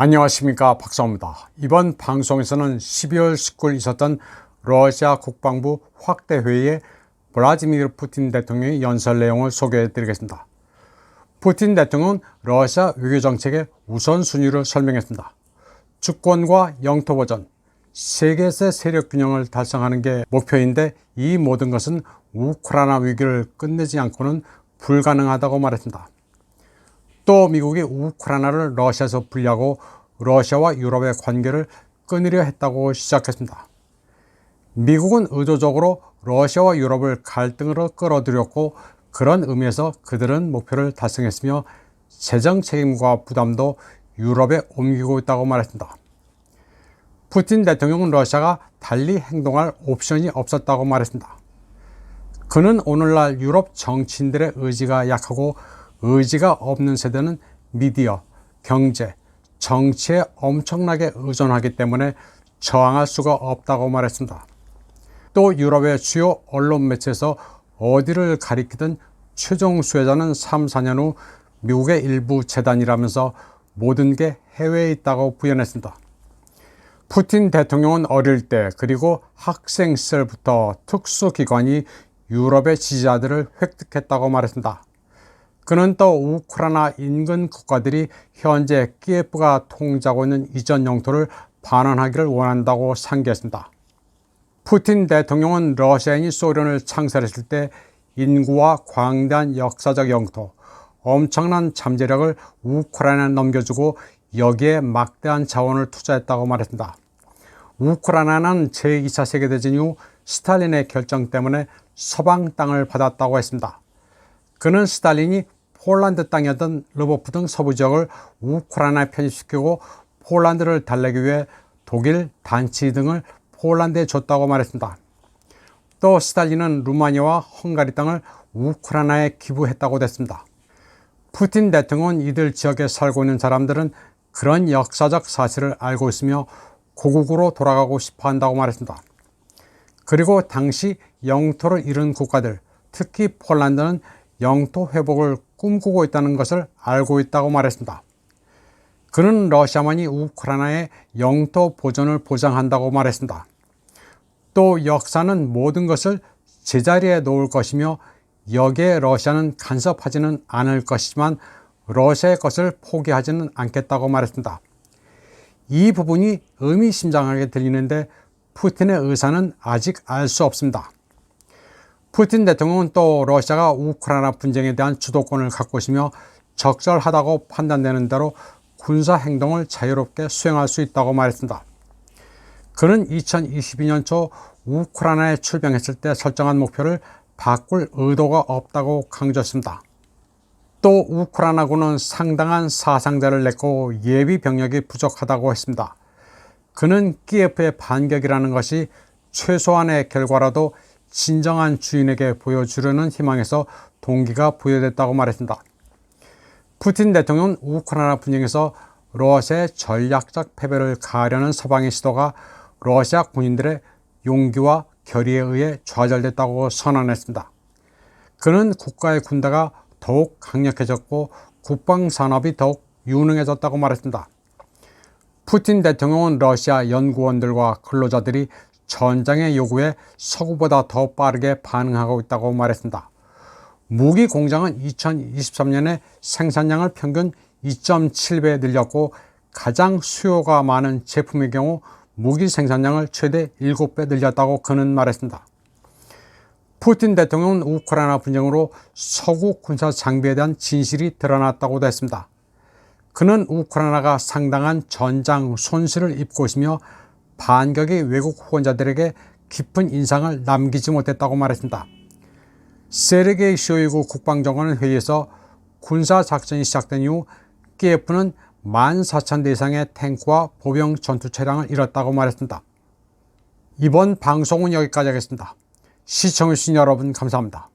안녕하십니까 박사입니다. 이번 방송에서는 12월 19일 있었던 러시아 국방부 확대 회의에 블라디미르 푸틴 대통령의 연설 내용을 소개해 드리겠습니다. 푸틴 대통령은 러시아 외교 정책의 우선순위를 설명했습니다. 주권과 영토 보전, 세계세 세력 균형을 달성하는 게 목표인데 이 모든 것은 우크라이나 위기를 끝내지 않고는 불가능하다고 말했습니다. 또 미국이 우크라이나를 러시아에서 분리하고 러시아와 유럽의 관계를 끊으려 했다고 시작했습니다. 미국은 의도적으로 러시아와 유럽을 갈등으로 끌어들였고 그런 의미에서 그들은 목표를 달성했으며 재정 책임과 부담도 유럽에 옮기고 있다고 말했습니다. 푸틴 대통령은 러시아가 달리 행동할 옵션이 없었다고 말했습니다. 그는 오늘날 유럽 정치인들의 의지가 약하고 의지가 없는 세대는 미디어, 경제, 정치에 엄청나게 의존하기 때문에 저항할 수가 없다고 말했습니다. 또 유럽의 주요 언론 매체에서 어디를 가리키든 최종 수혜자는 3, 4년 후 미국의 일부 재단이라면서 모든 게 해외에 있다고 부연했습니다. 푸틴 대통령은 어릴 때 그리고 학생 시절부터 특수기관이 유럽의 지지자들을 획득했다고 말했습니다. 그는 또 우크라이나 인근 국가들이 현재 키예프가 통제하고 있는 이전 영토를 반환하기를 원한다고 상기했습니다. 푸틴 대통령은 러시아인이 소련을 창설했을 때 인구와 광대한 역사적 영토, 엄청난 잠재력을 우크라이나에 넘겨주고 여기에 막대한 자원을 투자했다고 말했습니다. 우크라이나는 제2차 세계대전 이후 스탈린의 결정 때문에 서방 땅을 받았다고 했습니다. 그는 스탈린이 폴란드 땅이었던 르보프 등 서부 지역을 우크라이나에 편입시키고 폴란드를 달래기 위해 독일, 단치 등을 폴란드에 줬다고 말했습니다. 또 스탈린은 루마니아와 헝가리 땅을 우크라이나에 기부했다고 됐습니다. 푸틴 대통령은 이들 지역에 살고 있는 사람들은 그런 역사적 사실을 알고 있으며 고국으로 돌아가고 싶어 한다고 말했습니다. 그리고 당시 영토를 잃은 국가들, 특히 폴란드는 영토 회복을 꿈꾸고 있다는 것을 알고 있다고 말했습니다. 그는 러시아만이 우크라이나의 영토 보존을 보장한다고 말했습니다. 또 역사는 모든 것을 제자리에 놓을 것이며 여기에 러시아는 간섭하지는 않을 것이지만 러시아의 것을 포기하지는 않겠다고 말했습니다. 이 부분이 의미심장하게 들리는데 푸틴의 의사는 아직 알 수 없습니다. 푸틴 대통령은 또 러시아가 우크라이나 분쟁에 대한 주도권을 갖고 있으며 적절하다고 판단되는 대로 군사 행동을 자유롭게 수행할 수 있다고 말했습니다. 그는 2022년 초 우크라이나에 출병했을 때 설정한 목표를 바꿀 의도가 없다고 강조했습니다. 또 우크라이나군은 상당한 사상자를 냈고 예비 병력이 부족하다고 했습니다. 그는 키예프의 반격이라는 것이 최소한의 결과라도 진정한 주인에게 보여주려는 희망에서 동기가 부여됐다고 말했습니다. 푸틴 대통령은 우크라이나 분쟁에서 러시아의 전략적 패배를 가하려는 서방의 시도가 러시아 군인들의 용기와 결의에 의해 좌절됐다고 선언했습니다. 그는 국가의 군대가 더욱 강력해졌고 국방 산업이 더욱 유능해졌다고 말했습니다. 푸틴 대통령은 러시아 연구원들과 근로자들이 전장의 요구에 서구보다 더 빠르게 반응하고 있다고 말했습니다. 무기 공장은 2023년에 생산량을 평균 2.7배 늘렸고 가장 수요가 많은 제품의 경우 무기 생산량을 최대 7배 늘렸다고 그는 말했습니다. 푸틴 대통령은 우크라이나 분쟁으로 서구 군사 장비에 대한 진실이 드러났다고도 했습니다. 그는 우크라이나가 상당한 전장 손실을 입고 있으며 반격이 외국 후원자들에게 깊은 인상을 남기지 못했다고 말했습니다. 세르게이 쇼이구 국방장관은 회의에서 군사작전이 시작된 이후 키예프는 14,000대 이상의 탱크와 보병 전투 차량을 잃었다고 말했습니다. 이번 방송은 여기까지 하겠습니다. 시청해주신 여러분 감사합니다.